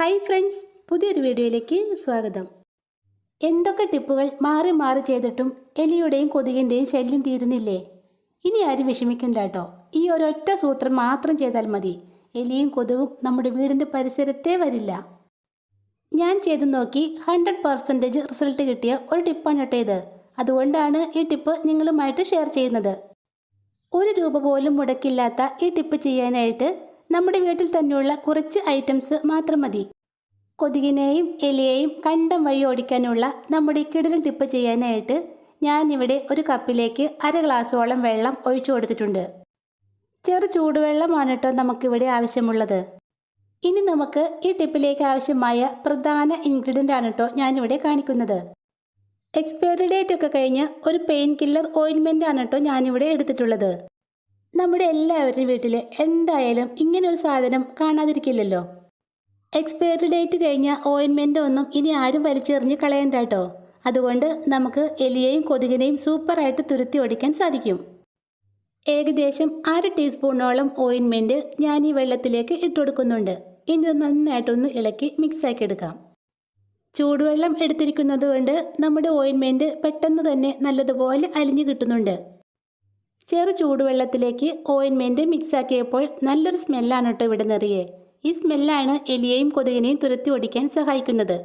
Hi friends പുതിയൊരു വീഡിയോയിലേക്ക് സ്വാഗതം. എന്തൊക്കെ ടിപ്പുകൾ മാറി മാറി ചെയ്തിട്ടും എലിയുടെയും കൊതുകിന്റെയും ശല്യം തീരുന്നില്ലേ? ഇനി ആരും വിഷമിക്കണ്ട കേട്ടോ ഈ ഒരൊറ്റ സൂത്രം മാത്രം ചെയ്താൽ മതി. എലിയും കൊതുകും നമ്മുടെ വീടിന്റെ പരിസരത്തേ വരില്ല. ഞാൻ ചെയ്ത് നോക്കി ഹൺഡ്രഡ് പെർസെന്റേജ് റിസൾട്ട് കിട്ടിയ ഒരു ടിപ്പാണ് കേട്ടോ ഇത്. അതുകൊണ്ടാണ് ഈ ടിപ്പ് നിങ്ങളുമായിട്ട് ഷെയർ ചെയ്യുന്നത്. ഒരു രൂപ പോലും മുടക്കില്ലാത്ത ഈ ടിപ്പ് ചെയ്യാനായിട്ട് നമ്മുടെ വീട്ടിൽ തന്നെയുള്ള കുറച്ച് ഐറ്റംസ് മാത്രം മതി. കൊതുകിനെയും എലിയെയും കണ്ടം വഴി ഓടിക്കാനുള്ള നമ്മുടെ കിടലിൽ ടിപ്പ് ചെയ്യാനായിട്ട് ഞാനിവിടെ ഒരു കപ്പിലേക്ക് അര ഗ്ലാസ്സോളം വെള്ളം ഒഴിച്ചു കൊടുത്തിട്ടുണ്ട്. ചെറു ചൂടുവെള്ളമാണ് കേട്ടോ നമുക്കിവിടെ ആവശ്യമുള്ളത്. ഇനി നമുക്ക് ഈ ടിപ്പിലേക്ക് ആവശ്യമായ പ്രധാന ഇൻഗ്രീഡിയന്റ് ആണ് കേട്ടോ ഞാനിവിടെ കാണിക്കുന്നത്. എക്സ്പയറി ഡേറ്റ് ഒക്കെ കഴിഞ്ഞ് ഒരു പെയിൻ കില്ലർ ഓയിൻമെന്റ് ആണ് കേട്ടോ ഞാനിവിടെ എടുത്തിട്ടുള്ളത്. നമ്മുടെ എല്ലാവരുടെയും വീട്ടിൽ എന്തായാലും ഇങ്ങനെ ഒരു സാധനം കാണാതിരിക്കില്ലല്ലോ. എക്സ്പയറി ഡേറ്റ് കഴിഞ്ഞ ഓയിൻമെന്റ് ഒന്നും ഇനി ആരും വലിച്ചെറിഞ്ഞ് കളയണ്ട കേട്ടോ. അതുകൊണ്ട് നമുക്ക് എലിയെയും കൊതുകിനെയും സൂപ്പറായിട്ട് തുരുത്തി ഓടിക്കാൻ സാധിക്കും. ഏകദേശം അര ടീസ്പൂണോളം ഓയിൻമെന്റ് ഞാൻ ഈ വെള്ളത്തിലേക്ക് ഇട്ടുകൊടുക്കുന്നുണ്ട് ഇനി നന്നായിട്ടൊന്ന് ഇളക്കി മിക്സാക്കി എടുക്കാം. ചൂടുവെള്ളം എടുത്തിരിക്കുന്നത് കൊണ്ട് നമ്മുടെ ഓയിൻമെന്റ് പെട്ടെന്ന് തന്നെ നല്ലതുപോലെ അലിഞ്ഞു കിട്ടുന്നുണ്ട്. ചെറു ചൂടുവെള്ളത്തിലേക്ക് ഓയിൻമെന്റ് മിക്സാക്കിയപ്പോൾ നല്ലൊരു സ്മെല്ലാണ് കേട്ടോ ഇവിടെ നിറയെ. ഈ സ്മെല്ലാണ് എലിയെയും കൊതുകിനെയും തുരത്തി ഓടിക്കാൻ സഹായിക്കുന്നത്.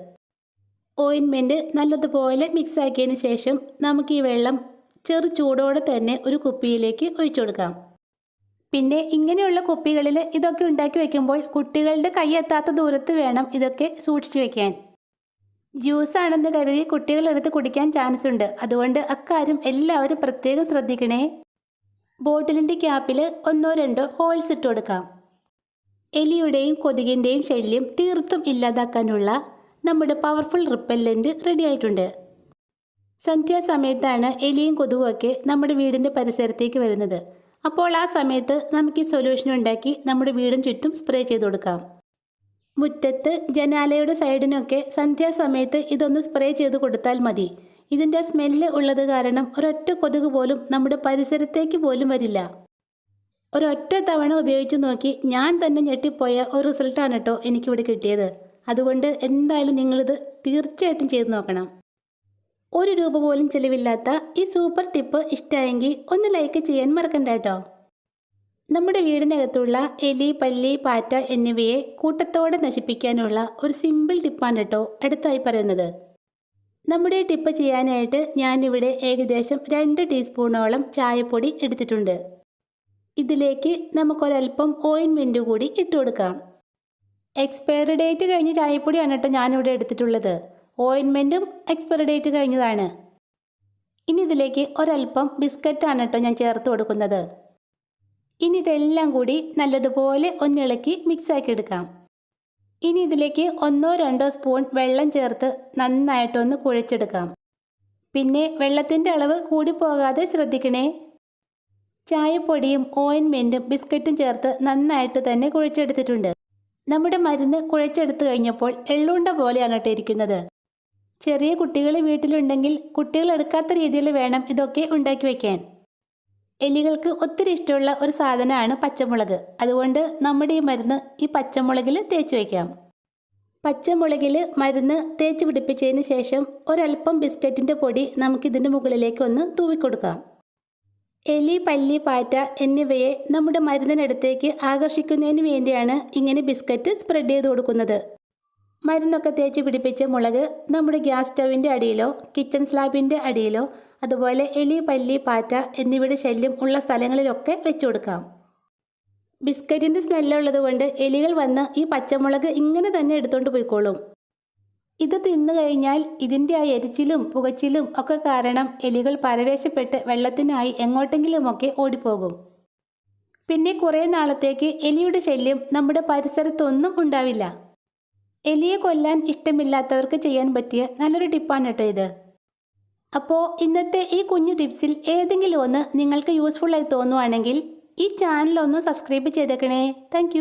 ഓയിൻമെന്റ് നല്ലതുപോലെ മിക്സാക്കിയതിന് ശേഷം നമുക്ക് ഈ വെള്ളം ചെറു ചൂടോടെ തന്നെ ഒരു കുപ്പിയിലേക്ക് ഒഴിച്ചു കൊടുക്കാം. പിന്നെ ഇങ്ങനെയുള്ള കുപ്പികളിൽ ഇതൊക്കെ ഉണ്ടാക്കി വെക്കുമ്പോൾ കുട്ടികളുടെ കൈയെത്താത്ത ദൂരത്ത് വേണം ഇതൊക്കെ സൂക്ഷിച്ചു വെക്കാൻ. ജ്യൂസ് ആണെന്ന് കരുതി കുട്ടികളെടുത്ത് കുടിക്കാൻ ചാൻസ് ഉണ്ട്. അതുകൊണ്ട് അക്കാര്യം എല്ലാവരും പ്രത്യേകം ശ്രദ്ധിക്കണേ. ബോട്ടിലിന്റെ ക്യാപ്പിൽ ഒന്നോ രണ്ടോ ഹോൾസ് ഇട്ട് കൊടുക്കാം എലിയുടെയും കൊതുകിന്റെയും ശല്യം തീർത്തും ഇല്ലാതാക്കാനുള്ള നമ്മുടെ പവർഫുൾ റിപ്പല്ലന്റ് റെഡി ആയിട്ടുണ്ട്. സന്ധ്യാസമയത്താണ് എലിയും കൊതുകുമൊക്കെ നമ്മുടെ വീടിന്റെ പരിസരത്തേക്ക് വരുന്നത്. അപ്പോൾ ആ സമയത്ത് നമുക്ക് ഈ സൊല്യൂഷൻ ഉണ്ടാക്കി നമ്മുടെ വീടും ചുറ്റും സ്പ്രേ ചെയ്ത് കൊടുക്കാം മുറ്റത്ത് ജനാലയുടെ സൈഡിനൊക്കെ സന്ധ്യാസമയത്ത് ഇതൊന്ന് സ്പ്രേ ചെയ്ത് കൊടുത്താൽ മതി. ഇതിന്റെ സ്മെല്ല് ഉള്ളത് കാരണം ഒരൊറ്റ കൊതുക് പോലും നമ്മുടെ പരിസരത്തേക്ക് പോലും വരില്ല. ഒരൊറ്റ തവണ ഉപയോഗിച്ച് നോക്കി ഞാൻ തന്നെ ഞെട്ടിപ്പോയ ഒരു റിസൾട്ടാണ് കേട്ടോ എനിക്കിവിടെ കിട്ടിയത്. അതുകൊണ്ട് എന്തായാലും നിങ്ങളിത് തീർച്ചയായിട്ടും ചെയ്ത് നോക്കണം. ഒരു രൂപ പോലും ചിലവില്ലാത്ത ഈ സൂപ്പർ ടിപ്പ് ഇഷ്ടമായെങ്കിൽ ഒന്ന് ലൈക്ക് ചെയ്യാൻ മറക്കണ്ട കേട്ടോ നമ്മുടെ വീടിനകത്തുള്ള എലി പല്ലി പാറ്റ എന്നിവയെ കൂട്ടത്തോടെ നശിപ്പിക്കാനുള്ള ഒരു സിമ്പിൾ ടിപ്പാണ് കേട്ടോ അടുത്തായി പറയുന്നത്. നമ്മുടെ ടിപ്പ് ചെയ്യാനായിട്ട് ഞാനിവിടെ ഏകദേശം രണ്ട് ടീസ്പൂണോളം ചായപ്പൊടി എടുത്തിട്ടുണ്ട്. ഇതിലേക്ക് നമുക്കൊരൽപ്പം ഓയിൻമെന്റ് കൂടി ഇട്ട് കൊടുക്കാം. എക്സ്പയറി ഡേറ്റ് കഴിഞ്ഞ ചായപ്പൊടിയാണ് കേട്ടോ ഞാനിവിടെ എടുത്തിട്ടുള്ളത്. ഓയിൻമെന്റും എക്സ്പയറി ഡേറ്റ് കഴിഞ്ഞതാണ്. ഇനി ഇതിലേക്ക് ഒരൽപ്പം ബിസ്ക്കറ്റാണ് കേട്ടോ ഞാൻ ചേർത്ത് കൊടുക്കുന്നത്. ഇനി ഇതെല്ലാം കൂടി നല്ലതുപോലെ ഒന്നിളക്കി മിക്സാക്കി എടുക്കാം. ഇനി ഇതിലേക്ക് ഒന്നോ രണ്ടോ സ്പൂൺ വെള്ളം ചേർത്ത് നന്നായിട്ടൊന്ന് കുഴച്ചെടുക്കാം. പിന്നെ വെള്ളത്തിന്റെ അളവ് കൂടിപ്പോകാതെ ശ്രദ്ധിക്കണേ. ചായപ്പൊടിയും ഓയിൻമെന്റും ബിസ്ക്കറ്റും ചേർത്ത് നന്നായിട്ട് തന്നെ കുഴച്ചെടുത്തിട്ടുണ്ട്. നമ്മുടെ മരുന്ന് കുഴച്ചെടുത്ത് കഴിഞ്ഞപ്പോൾ എള്ളുണ്ട പോലെയാണ് കേട്ടോ ഇരിക്കുന്നത്. ചെറിയ കുട്ടികൾ വീട്ടിലുണ്ടെങ്കിൽ കുട്ടികൾ എടുക്കാത്ത രീതിയിൽ വേണം ഇതൊക്കെ ഉണ്ടാക്കി വയ്ക്കാൻ എലികൾക്ക് ഒത്തിരി ഇഷ്ടമുള്ള ഒരു സാധനമാണ് പച്ചമുളക്. അതുകൊണ്ട് നമ്മുടെ ഈ മരുന്ന് ഈ പച്ചമുളകിൽ തേച്ച് വയ്ക്കാം പച്ചമുളകിൽ മരുന്ന് തേച്ച് പിടിപ്പിച്ചതിന് ശേഷം ഒരല്പം ബിസ്ക്കറ്റിന്റെ പൊടി നമുക്കിതിന്റെ മുകളിലേക്ക് ഒന്ന് തൂവിക്കൊടുക്കാം. എലി പല്ലി പാറ്റ എന്നിവയെ നമ്മുടെ മരുന്നിനടുത്തേക്ക് ആകർഷിക്കുന്നതിന് വേണ്ടിയാണ് ഇങ്ങനെ ബിസ്ക്കറ്റ് സ്പ്രെഡ് ചെയ്ത് കൊടുക്കുന്നത്. മരുന്നൊക്കെ തേച്ച് പിടിപ്പിച്ച മുളക് നമ്മുടെ ഗ്യാസ് സ്റ്റവിന്റെ അടിയിലോ കിച്ചൺ സ്ലാബിന്റെ അടിയിലോ അതുപോലെ എലി പല്ലി പാറ്റ എന്നിവയുടെ ശല്യം ഉള്ള സ്ഥലങ്ങളിലൊക്കെ വെച്ചു കൊടുക്കാം. ബിസ്ക്കറ്റിന്റെ സ്മെല്ലുള്ളത് കൊണ്ട് എലികൾ വന്ന് ഈ പച്ചമുളക് ഇങ്ങനെ തന്നെ എടുത്തുകൊണ്ട് പോയിക്കോളും. ഇത് തിന്നു കഴിഞ്ഞാൽ ഇതിന്റെ ആ എരിച്ചിലും പുകച്ചിലും ഒക്കെ കാരണം എലികൾ പരവേശപ്പെട്ട് വെള്ളത്തിനായി എങ്ങോട്ടെങ്കിലുമൊക്കെ ഓടിപ്പോകും. പിന്നെ കുറേ നാളത്തേക്ക് എലിയുടെ ശല്യം നമ്മുടെ പരിസരത്തൊന്നും ഉണ്ടാവില്ല. എലിയെ കൊല്ലാൻ ഇഷ്ടമില്ലാത്തവർക്ക് ചെയ്യാൻ പറ്റിയ നല്ലൊരു ടിപ്പാണ് കേട്ടോ ഇത്. അപ്പോൾ ഇന്നത്തെ ഈ കുഞ്ഞു ടിപ്സിൽ ഏതെങ്കിലും ഒന്ന് നിങ്ങൾക്ക് യൂസ്ഫുള്ളായി തോന്നുവാണെങ്കിൽ ഈ ചാനൽ ഒന്ന് സബ്സ്ക്രൈബ് ചെയ്തേക്കണേ. താങ്ക്